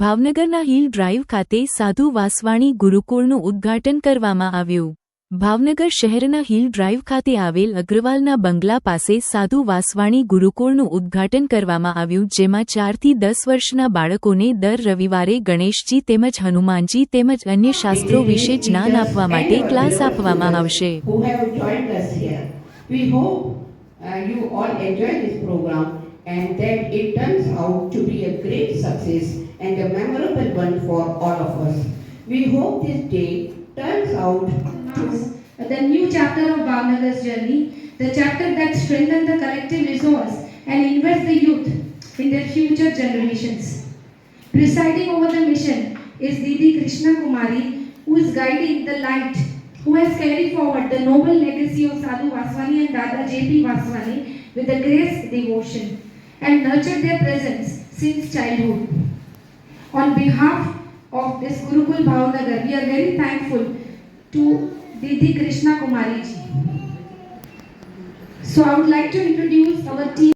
ભાવનગરના hill drive ખાતે સાધુ વાસવાણી ગુરુકુળનું ઉદ્ઘાટન કરવામાં આવ્યું. ભાવનગર શહેરના હિલ ડ્રાઈવ ખાતે આવેલ અગ્રવાલના બંગલા પાસે સાધુ વાસવાણી ગુરુકુળનું ઉદ્ઘાટન કરવામાં આવ્યું જેમાં ચારથી દસ વર્ષના બાળકોને દર રવિવારે ગણેશજી તેમજ હનુમાનજી તેમજ અન્ય શાસ્ત્રો વિશે જ્ઞાન આપવા માટે ક્લાસ આપવામાં આવશે. Uh, and that it turns out to be a great success and a memorable one for all of us. We hope this day turns out to the new chapter of Bhavnagar's journey, the chapter that strengthens the collective resource and invests the youth in their future generations. Presiding over the mission is Didi Krishna Kumari, who is guiding the light, who has carried forward the noble legacy of Sadhu Vaswani and Dada J.P. Vaswani with a grace devotion and nurtured their presence since childhood. On behalf of this Gurukul Bhavnagar, we are very thankful to Didi Krishna Kumari ji. So I would like to introduce our team.